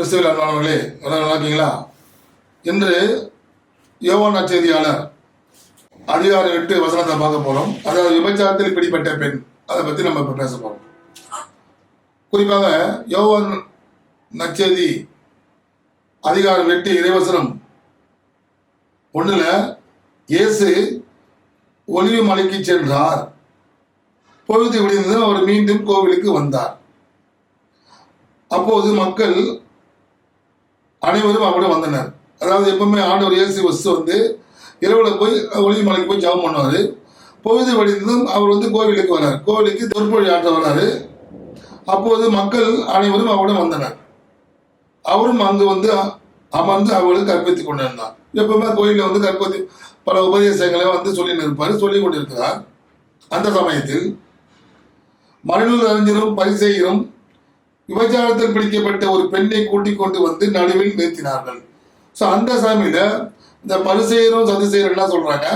கிறிஸ்துவில் அன்பானவர்களே எல்லாம் நல்லா இருக்கீங்களா இன்று யோவான செய்தியாளர் அதிகாரம் எட்டு வசனத்தை பார்க்க போறோம். அதாவது விபச்சாரத்தில் பிடிப்பட்ட பெண். அதை பத்தி நம்ம இப்ப பேச போறோம். குறிப்பாக யோவான் நச்செய்தி அதிகாரம் எட்டு இறைவசனம் ஒண்ணுல இயேசு ஒளிவு மலைக்கு சென்றார். பொழுது விடிந்து அவர் மீண்டும் கோவிலுக்கு வந்தார். அப்போது மக்கள் அனைவரும் அவரிடம் வந்தனர். அதாவது எப்பவுமே ஆண்டவர் இயேசு வசு வந்து இரவுல போய் ஒளிவு மலைக்கு போய் ஜெபம் பண்ணுவார். பொழுது வடிந்ததும் அவர் வந்து கோவிலுக்கு வரார். கோவிலுக்கு தொற்பொழி ஆற்ற வராரு. அப்போது மக்கள் அனைவரும் அவரிடம் வந்தனர். அவரும் அங்கு வந்து அமர்ந்து அவர்களுக்கு கற்பித்துக் கொண்டிருந்தார். எப்பவுமே கோயிலில் வந்து கற்பத்தி பல உபதேசங்களை வந்து சொல்லி நிற்பார் சொல்லி கொண்டிருக்கிறார். அந்த சமயத்தில் மறைநூல் அறிஞரும் பரிசெயரும் விபச்சாரத்தில் பிடிக்கப்பட்ட ஒரு பெண்ணை கூட்டிக் கொண்டு வந்து நடுவில் நிறுத்தினார்கள். ஸோ அந்த சாமியில இந்த பரிசெயரும் சதுசெயரும் என்ன சொல்றாங்க?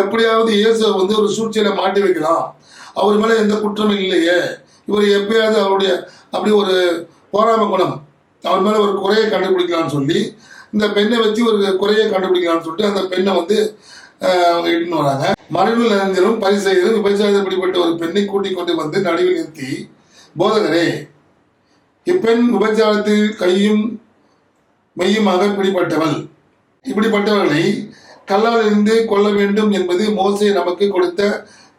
எப்படியாவது இயேசு வந்து ஒரு சூழ்ச்சியில மாட்டி வைக்கலாம். அவர் மேல எந்த குற்றமும் இல்லையே. இவர் எப்பயாவது அவருடைய அப்படி ஒரு போராம குணம். அவர் மேல ஒரு குறையை கண்டுபிடிக்கலாம்னு சொல்லி இந்த பெண்ணை வச்சு ஒரு குறையை கண்டுபிடிக்கலாம்னு சொல்லிட்டு அந்த பெண்ணை வந்து இட்டுன்னு வராங்க. மறைவில் அறிஞரும் பரிசெயரும் விபச்சாரத்தில் பிடிப்பட்ட ஒரு பெண்ணை கூட்டிக் கொண்டு வந்து நடுவில் நிறுத்தி போதகரே இப்பெண் விபச்சாரத்தில் கையும் மெய்யுமாக பிடிப்பட்டவள் இப்படிப்பட்டவர்களை கல்லால் இருந்து கொல்ல வேண்டும் என்பது மோசே நமக்கு கொடுத்த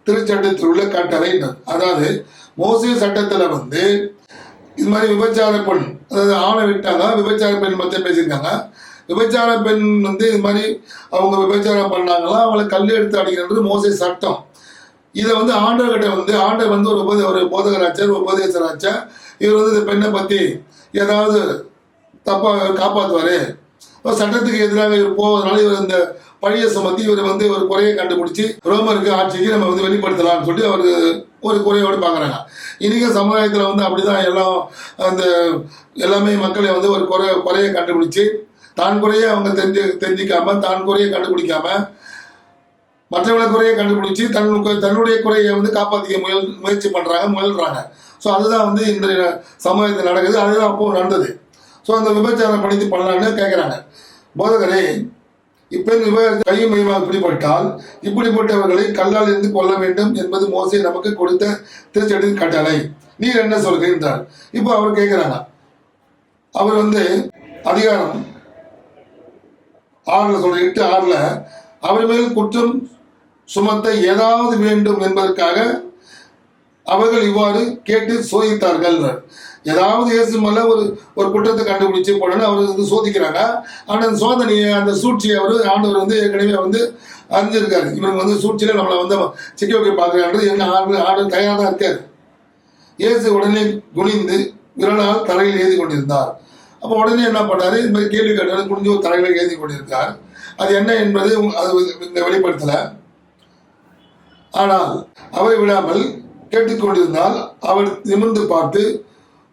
திருச்சட்டத்தில் உள்ள கட்டளை அதாவது மோசே சட்டத்தில் வந்து இது மாதிரி விபச்சார பெண் அதாவது ஆணை விட்டாங்க விபச்சார பெண் பற்றி பேசியிருக்காங்க. விபச்சார பெண் வந்து இது மாதிரி அவங்க விபச்சாரம் பண்ணாங்களா? அவங்களை கல் எடுத்து அடிக்கிறது மோசே சட்டம். இதை வந்து ஆண்டவர்கிட்ட வந்து ஆண்டவர் வந்து ஒரு உபதே ஒரு போதகராச்சார் ஒரு உபதேசராச்சார் இவர் வந்து இந்த பெண்ணை பற்றி ஏதாவது தப்பாக காப்பாற்றுவார் சட்டத்துக்கு எதிராக இவர் போவதனால இவர் இந்த பழைய சுமத்தி இவர் வந்து ஒரு குறையை கண்டுபிடிச்சி ரோமருக்கு ஆட்சிக்கு நம்ம வந்து வெளிப்படுத்தலாம்னு சொல்லி அவருக்கு ஒரு குறையோடு பார்க்குறாங்க. இன்றைக்கி சமுதாயத்தில் வந்து அப்படிதான் எல்லாம் அந்த எல்லாமே மக்களை வந்து ஒரு குறை குறையை கண்டுபிடிச்சி தான் குறையை அவங்க தெரிஞ்சு தெரிஞ்சிக்காம தான் குறையை கண்டுபிடிக்காம மற்றவங்களை குறையை கண்டுபிடிச்சி தன் தன்னுடைய குறையை வந்து காப்பாற்றிக்க முயல் முயற்சி பண்ணுறாங்க முயல்றாங்க. ஸோ அதுதான் வந்து இன்றைய சமூகத்தில் நடக்குது. அதுதான் அப்போ நடந்தது. ஸோ அந்த விபச்சாரம் படித்து பண்ணலான்னு கேட்குறாங்க போதகரே இப்பெண் விப கையும் மையமாக பிடிபட்டால் இப்படிப்பட்டவர்களை கல்லால் இருந்து கொல்ல வேண்டும் என்பது மோசை நமக்கு கொடுத்த திருச்செடியின் கட்டளை. நீர் என்ன சொல்கிறீன்றார் இப்போ அவர் கேட்குறாங்க அவர் வந்து அதிகாரம் ஆறில் சொல்ற எட்டு ஆறில் அவர் மேல் குற்றம் சுமத்த ஏதாவது வேண்டும் என்பதற்காக அவர்கள் இவ்வாறு கேட்டு சோதித்தார்கள். ஏதாவது இயேசு மேல ஒரு ஒரு குற்றத்தை கண்டுபிடிச்சு போடணும் அவர் வந்து சோதிக்கிறாங்க ஆனால் அந்த சோதனையை அந்த சூழ்ச்சியை அவர் ஆண்டவர் வந்து ஏற்கனவே வந்து அறிஞ்சிருக்காரு. இவங்க வந்து சூழ்ச்சியில நம்மளை வந்து சிக்க வைக்க பார்க்குறாரு என்ன ஆண்டு ஆண்டு தயாராக தான் இருக்காரு. இயேசு உடனே குனிந்து விரலால் தரையில் எழுதி கொண்டிருந்தார். அப்போ உடனே என்ன பண்ணாரு? இந்த மாதிரி கேள்வி கேட்டாரு குனிஞ்சு ஒரு தரையில் எழுதி கொண்டிருக்கார். அது என்ன என்பது அது இந்த வெளிப்படுத்தலை. ஆனால் அவரை விடாமல் கேட்டுக்கொண்டிருந்தால் அவர் நிமிர்ந்து பார்த்து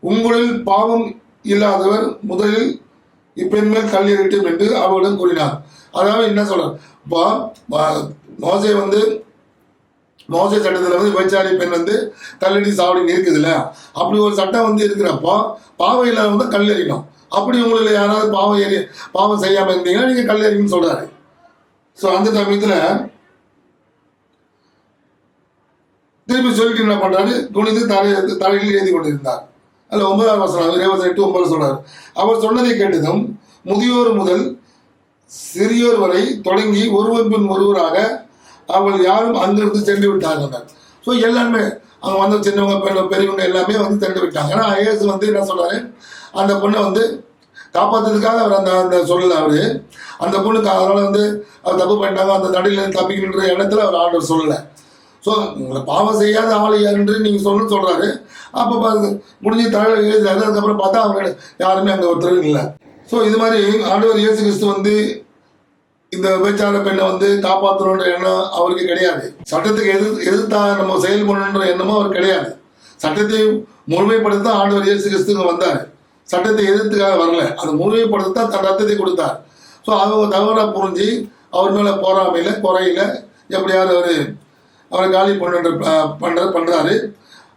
உங்களில் பாவம் இல்லாதவர் முதலில் இப்பெண் மேல் கல்லெறிட்டும் என்று அவரிடம் கூறினார். அதாவது என்ன சொல்றார் இப்போ மோசை வந்து மோசை சட்டத்தில் வந்து விபச்சாரி பெண் வந்து கல்லடி சாவடி இருக்குதுல்ல? அப்படி ஒரு சட்டம் வந்து இருக்கிறப்போ பாவம் இல்லாதவங்க கல்லெறியணும் அப்படி உங்களில் யாராவது பாவம் ஏறி பாவம் செய்யாமல் இருந்தீங்கன்னா நீங்கள் கல்லெறிங்கன்னு சொல்கிறாரு ஸோ அந்த சமயத்தில் திருப்பி சொல்லிட்டு என்ன பண்றாரு? குனிந்து தலை தலையில் எழுதி கொண்டிருந்தார். அதில் ஒன்பதாம் வசனம் இருபத்தி எட்டு ஒன்பது சொல்றாரு. அவர் சொன்னதை கேட்டதும் முதியோர் முதல் சிறியோர் வரை தொடங்கி ஒருவன் பின் ஒருவராக அவள் யாரும் அங்கிருந்து சென்று விட்டார்கள் ஸோ எல்லாருமே அவங்க வந்த சின்னவங்க பெரியவங்க எல்லாமே வந்து சென்று விட்டாங்க. ஏன்னா ஐஏஎஸ் வந்து என்ன சொல்றாரு? அந்த பொண்ணை வந்து காப்பாத்துறதுக்காக அவர் அந்த அந்த சொல்லலை அவரு. அந்த பொண்ணுக்கு அதனால வந்து அவர் தப்பு பண்ணிட்டாங்க. அந்த தடையில தப்பிக்கின்ற இடத்துல அவர் ஆர்டர் சொல்லலை. ஸோ உங்களை பாவம் செய்யாத ஆள் யாருன்று நீங்கள் சொல்லணும்னு சொல்கிறாரு அப்போ பாருங்க முடிஞ்சு தலைவர் எழுதுறாரு அதுக்கப்புறம் பார்த்தா அவங்க யாருமே அங்கே ஒருத்தர் இல்லை. ஸோ இது மாதிரி ஆண்டவர் இயேசு கிறிஸ்து வந்து இந்த விபச்சார பெண்ணை வந்து காப்பாற்றணுன்ற எண்ணம் அவருக்கு கிடையாது. சட்டத்துக்கு எது எதிர்த்தா நம்ம செயல்படணுன்ற எண்ணமும் அவர் கிடையாது. சட்டத்தை முழுமைப்படுத்த ஆண்டவர் இயேசு கிறிஸ்துங்க வந்தார். சட்டத்தை எதிர்த்துக்காக வரல. அதை முழுமைப்படுத்த தன் ரத்தத்தை கொடுத்தார். ஸோ அவங்க தவறாக புரிஞ்சு அவர் மேலே போராமையில் குறையில எப்படியாவது அவர் அவரை காலி பண்ணுற பண்ணுற பண்ணுறாரு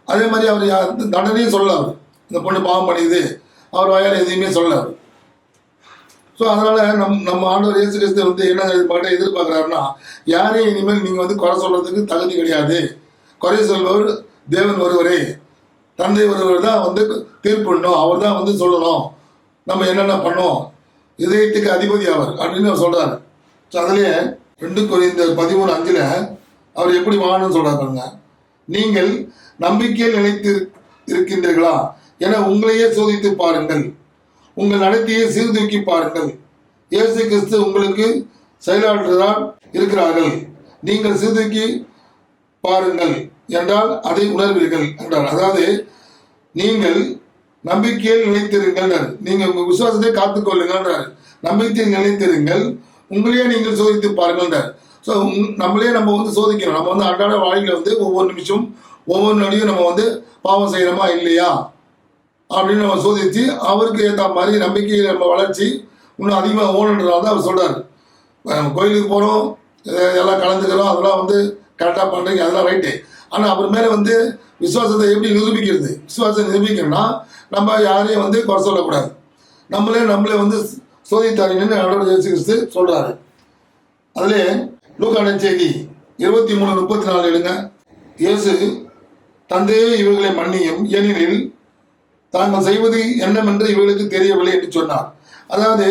அதே மாதிரி அவர் தண்டனையும் சொல்ல இந்த பொண்ணு பாவம் பண்ணிது அவர் வாயால் எதையுமே சொல்லல ஸோ அதனால் நம் நம்ம ஆண்டவர் இயேசு கிறிஸ்து வந்து என்ன எதிர்பார்க்க எதிர்பார்க்குறாருன்னா யாரையும் இனிமேல் நீங்கள் வந்து குறை சொல்கிறதுக்கு தகுதி கிடையாது. குறை சொல்பவர் தேவன் ஒருவரே. தந்தை ஒருவர் தான் வந்து தீர்ப்பிடணும் அவர் தான் வந்து சொல்லணும். நம்ம என்னென்ன பண்ணோம். இதயத்துக்கு அதிபதி அவர் அப்படின்னு அவர் சொல்கிறார் ஸோ அதுலேயே ரெண்டு இந்த பதிமூணு அஞ்சில் அவர் எப்படி வாழணும்னு சொல்றாரு பாருங்க. நீங்கள் நம்பிக்கையில் நிலைத்து இருக்கின்றீர்களா? என உங்களையே சோதித்து பாருங்கள். உங்கள் நடத்தையை சீர்தூக்கி பாருங்கள். இயேசு கிறிஸ்து உங்களுக்கு செயலாற்றுதான் இருக்கிறார்கள். நீங்கள் சீர்தூக்கி பாருங்கள் என்றால் அதை உணர்வீர்கள் என்றார். அதாவது நீங்கள் நம்பிக்கையில் நிலைத்திருங்கள் நீங்க உங்க விசுவாசத்தை காத்துக்கொள்ளுங்கள் நம்பிக்கையில் நிலைத்திருங்கள். உங்களையே நீங்கள் சோதித்து பாருங்கள் ஸோ நம்மளே நம்ம வந்து சோதிக்கணும். நம்ம வந்து அன்றாட வாழ்க்கையில் வந்து ஒவ்வொரு நிமிஷம் ஒவ்வொரு நொடியும் நம்ம வந்து பாவம் செய்கிறோமா இல்லையா? அப்படின்னு நம்ம சோதித்து அவருக்கு ஏற்ற மாதிரி நம்பிக்கையில் நம்ம வளர்ச்சி இன்னும் அதிகமாக ஓணுன்றதால தான் அவர் சொல்கிறார் கோயிலுக்கு போகிறோம் எல்லாம் கலந்துக்கிறோம் அதெல்லாம் வந்து கரெக்டாக பண்ணுறீங்க அதெல்லாம் ரைட்டு ஆனால் அவர் மேலே வந்து விசுவாசத்தை எப்படி நிரூபிக்கிறது? விசுவாசத்தை நிரூபிக்கணும்னா நம்ம யாரையும் வந்து குறை சொல்லக்கூடாது. நம்மளே நம்மளே வந்து சோதித்தாரின்னு ஆண்டவர் கிறிஸ்து சொல்கிறாரு அதுலேயே லூக்கான செய்தி இருபத்தி மூணு முப்பத்தி நாலு எடுங்க இயேசு தந்தையே இவர்களை மன்னியும். ஏனெனில் தாங்கள் செய்வது என்னவென்று இவர்களுக்கு தெரியவில்லை என்று சொன்னார். அதாவது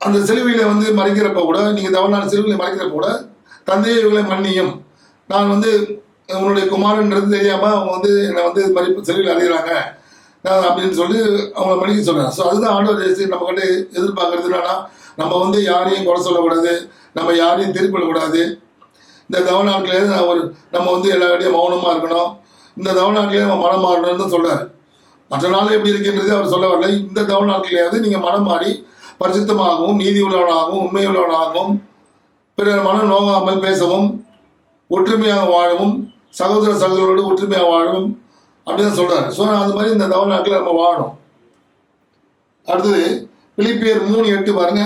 அந்த சிலுவையில் வந்து மறைக்கிறப்ப கூட நீங்கள் தவறான சிலுவையில் மறைக்கிறப்ப கூட தந்தையை இவர்களை மன்னியும். நான் வந்து உன்னுடைய குமாரன்றது தெரியாமல் அவங்க வந்து என்னை வந்து இது மாதிரி சிலுவையில் அடைகிறாங்க நான் அப்படின்னு சொல்லி அவங்கள மன்னிக்க சொல்கிறேன் ஸோ அதுதான் ஆண்டவர் இயேசு நம்ம கிட்ட எதிர்பார்க்கறது. என்னன்னா நம்ம வந்து யாரையும் குறை சொல்லக்கூடாது நம்ம யாரையும் திருப்பிடக்கூடாது இந்த தவ நாட்களே நான் ஒரு நம்ம வந்து எல்லாருடையும் மௌனமாக இருக்கணும். இந்த தவ நாட்களே நம்ம மனம் மாறணும்னு தான் மற்ற நாள் எப்படி இருக்கின்றது அவர் சொல்ல வரல. இந்த தவ நாட்களையாவது நீங்கள் மனம் மாறி பரிசுத்தமாகவும் நீதி உள்ளவனாகவும் உண்மையுள்ளவனாகவும் பிறர் மனம் நோகாமல் பேசவும் ஒற்றுமையாக வாழவும் சகோதர சகோதரோடு ஒற்றுமையாக வாழவும் அப்படின்னு சொல்கிறார் ஸோ அது மாதிரி இந்த தவ நாட்களில் நம்ம வாழணும். அடுத்தது பிலிப்பியர் மூணு எட்டு பாருங்க.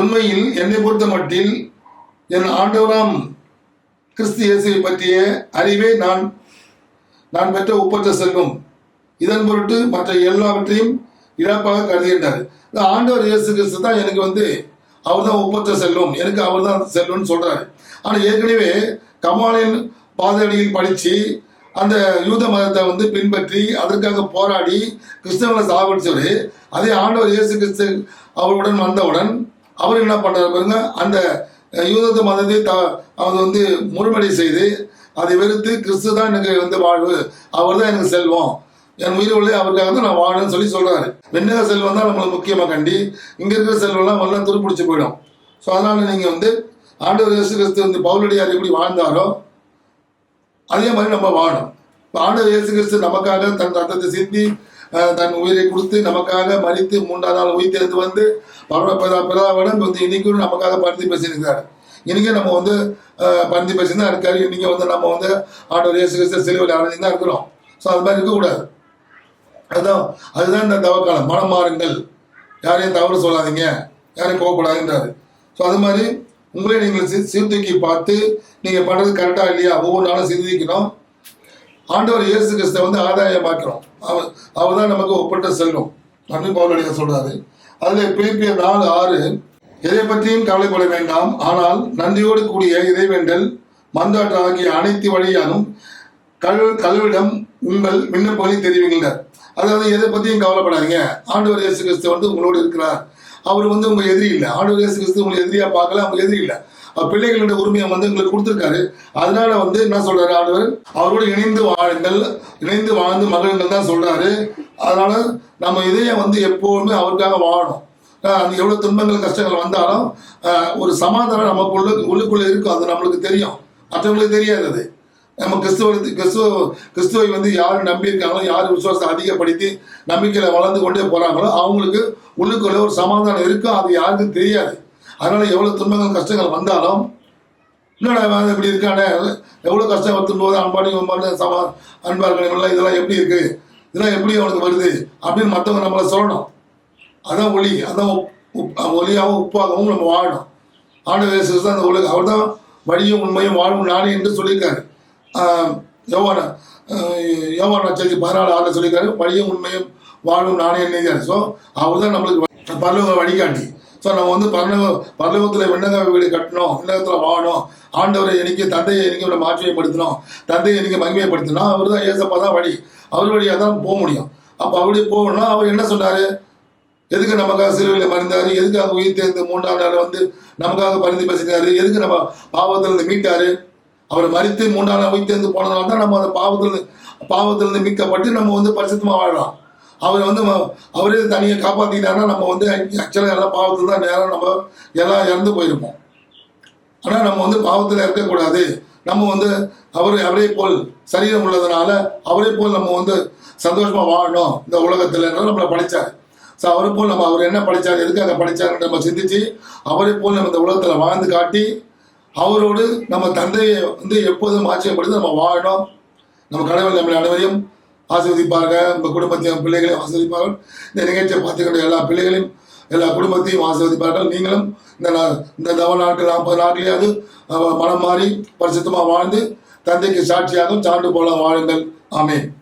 உண்மையில் என்னை பொறுத்த மட்டில் என் ஆண்டவராம் கிறிஸ்து இயேசுவை பற்றிய அறிவே நான் நான் பெற்ற ஒப்பற்ற செல்வம். இதன் பொருட்டு மற்ற எல்லாவற்றையும் இழப்பாக கருதுகின்றார். இந்த ஆண்டவர் இயேசு கிறிஸ்து தான் எனக்கு வந்து அவர் தான் ஒப்பற்ற செல்வம் எனக்கு அவர் தான் செல்வம்னு சொல்றாரு. ஆனால் ஏற்கனவே கமாலின் பாதையடியில் படித்து அந்த யூத மதத்தை வந்து பின்பற்றி அதற்காக போராடி கிறிஸ்தவனை சொல்லி அதே ஆண்டவர் இயேசு கிறிஸ்து அவருடன் வந்தவுடன் அவர் என்ன பண்ணுறாரு பாருங்க அந்த யூத மதத்தை த அவர் வந்து முறுமடி செய்து அதை வெறுத்து கிறிஸ்து தான் எனக்கு வந்து வாழ்வு அவர் தான் எனக்கு செல்வம். என் உயிர் உள்ளே அவருக்காக தான் நான் வாழணும்னு சொல்லி சொல்றாரு. வெண்ணக செல்வம் தான் நம்மளுக்கு முக்கியமாக கண்டி இங்கே இருக்கிற செல்வம்லாம் எல்லாம் துருப்பிடிச்சு போயிடும். ஸோ அதனால நீங்கள் வந்து ஆண்டவர் இயேசு கிறிஸ்து வந்து பவுலடியார் எப்படி வாழ்ந்தாரோ அதே மாதிரி நம்ம வாழணும். இப்போ ஆண்டவர் இயேசு கிறிஸ்து நமக்காக தன் ரத்தத்தை சிந்தி தன் உயிரை கொடுத்து நமக்காக மறித்து மூன்றாம் நாள் உயிர் தெரிந்து வந்து பரவ பிதா வந்து இன்னைக்கும் நமக்காக பருத்தி பேசியிருக்கிறார். இன்னைக்கும் நம்ம வந்து அஹ், பருத்தி பேசி தான் இருக்காரு இன்னைக்கு வந்து நம்ம வந்து ஆட்டோ இயேசு கிறிஸ்து சிலுவையில் அடைஞ்சு தான் இருக்கிறோம். ஸோ அது மாதிரி இருக்கக்கூடாது. அதுதான் அதுதான் இந்த தவக்காலம். மனம் மாறுங்கள். யாரையும் தவறு சொல்லாதீங்க. யாரையும் கோவப்படாதுன்றாரு ஸோ அது மாதிரி உங்களே நீங்கள் சீ சீர்தூக்கி பார்த்து நீங்கள் பண்ணுறது கரெக்டாக இல்லையா? ஒவ்வொரு நாளும் சீர்தூக்கணும் ஆண்டவர் இயேசு கிறிஸ்தை வந்து ஆதாயமாக்கிறோம். அவர் அவர் தான் நமக்கு ஒப்பட்ட செல்வம் அப்படின்னு பவுலடிக்க சொல்றாரு. அதில் பிரிப்பிய நாலு ஆறு எதை பற்றியும் கவலைப்பட வேண்டாம். ஆனால் நன்றியோடு கூடிய இறைவேண்டல் மந்தாட்டம் ஆகிய அனைத்து வழியாலும் கல் கல்விடம் உங்கள் விண்ணப்பங்களை தெரிவிக்கின்றார் அதாவது எதை பற்றியும் கவலைப்படாதீங்க. ஆண்டவர் இயேசு கிறிஸ்து வந்து உங்களோடு இருக்கிறார். அவர் வந்து உங்க எதிரி இல்லை. ஆண்டவர் இயேசு கிறிஸ்து உங்களை எதிரியா பார்க்கல அவங்க எதிரி இல்லை. பிள்ளைகளுடைய பிள்ளைகளோட உரிமையை வந்து எங்களுக்கு கொடுத்துருக்காரு. அதனால வந்து என்ன சொல்றாரு ஆண்டவர்? அவரோடு இணைந்து வாழுங்கள். இணைந்து வாழ்ந்து மகிழுங்கள் தான் சொல்றாரு. அதனால நம்ம இதயம் வந்து எப்போதுமே அவருக்காக வாழணும். அது அந்த துன்பங்கள் கஷ்டங்கள் வந்தாலும் ஒரு சமாதானம் நமக்குள்ள உள்ளுக்குள்ளே இருக்கும் அது நம்மளுக்கு தெரியும். மற்றவங்களுக்கு தெரியாது அது. நம்ம கிறிஸ்துவ கிறிஸ்துவ கிறிஸ்துவை வந்து யார் நம்பியிருக்காங்களோ யார் விசுவாசத்தை அதிகப்படுத்தி நம்பிக்கையில் வளர்ந்து கொண்டே போகிறாங்களோ அவங்களுக்கு உள்ளுக்குள்ளே ஒரு சமாதானம் இருக்கும் அது யாருக்கும் தெரியாது. அதனால எவ்வளவு துன்பங்கள் கஷ்டங்கள் வந்தாலும் என்னடா இப்படி இருக்கானே? எவ்வளவு கஷ்டம் வருத்தும் போது அன்பாடி அன்பாடு சமா அன்பார்கள் இதெல்லாம் எப்படி இருக்கு? இதெல்லாம் எப்படி அவனுக்கு வருது? அப்படின்னு மற்றவங்க நம்மளை சொல்லணும். அதான் ஒளி அதான் உப்- உப்- ஒளியாகவும் உப்பாகவும் நம்ம வாழணும். ஆண்டு தான் அந்த உலக அவர் தான் வழியும் உண்மையும் வாழும் நானே என்று சொல்லியிருக்காரு. யோவான யோவான ஆஹ் பதினாலு ஆறு சொல்லியிருக்காரு வழியும் உண்மையும் வாழும் நானே நீதியார் ஸோ அவர் தான் நம்மளுக்கு பரலோக வழிகாட்டி. ஸோ நம்ம வந்து பரலோக பரலோகத்தில் விண்ணக வீடு கட்டணும் விண்ணகத்தில் வாழணும். ஆண்டவரை எனக்கு தந்தையை எனக்கு இவரை மாற்றியப்படுத்தணும் தந்தையை எனக்கு மகிமைப்படுத்தணும். அவர் தான் ஏசப்பா தான் வழி. அவர் வழியாக தான் போக முடியும். அப்போ அப்படி போகணும்னா அவர் என்ன சொன்னார்? எதுக்கு நமக்காக சிறுவையில் மறைந்தார்? எதுக்காக உயிர் தேர்ந்து மூன்றாம் நாள் வந்து நமக்காக பரிந்து பேசினார்? எதுக்கு நம்ம பாவத்திலிருந்து மீட்டார்? அவர் மறித்து மூன்றாம் நாள் உயிர் தேர்ந்து போனதுனால தான் நம்ம அந்த பாவத்திலிருந்து பாவத்திலிருந்து மீட்கப்பட்டு நம்ம வந்து பரிசுத்தமாக வாழலாம். அவர் வந்து ம- அவரே தனியாக காப்பாற்றிக்கிட்டாருன்னா நம்ம வந்து ஆக்சுவலாக எல்லாம் பாவத்தில் தான் நேரம் நம்ம எல்லாம் இறந்து போயிருப்போம். ஆனால் நம்ம வந்து பாவத்தில் இருக்கக்கூடாது. நம்ம வந்து அவர் அவரே போல் சரீரம் உள்ளதுனால அவரே போல் நம்ம வந்து சந்தோஷமாக வாழணும் இந்த உலகத்தில் நம்மளை படித்தார் ஸோ அவரை போல் நம்ம அவர் என்ன படித்தார் எதுக்காக படைச்சாருன்னு நம்ம சிந்திச்சு அவரை போல் நம்ம இந்த உலகத்தில் வாழ்ந்து காட்டி அவரோடு நம்ம தந்தையை வந்து எப்போதும் ஆச்சரியப்படுத்தி நம்ம வாழணும். நம்ம கடவுள் நம்மளை அனைவரையும் ஆசிர்வதிப்பார்கள். உங்கள் குடும்பத்தையும் பிள்ளைகளையும் ஆசிர்வதிப்பார்கள். இந்த நிகழ்ச்சியை பார்த்துக்கொண்ட எல்லா பிள்ளைகளையும் எல்லா குடும்பத்தையும் ஆசிர்வதிப்பார்கள். நீங்களும் இந்த நா- இந்த தவ நாட்கள் நாற்பது நாட்களையாவது மனம் மாறி பரிசுத்தமாக வாழ்ந்து தந்தைக்கு சாட்சியாகவும் சான்று போல வாழுங்கள். ஆமே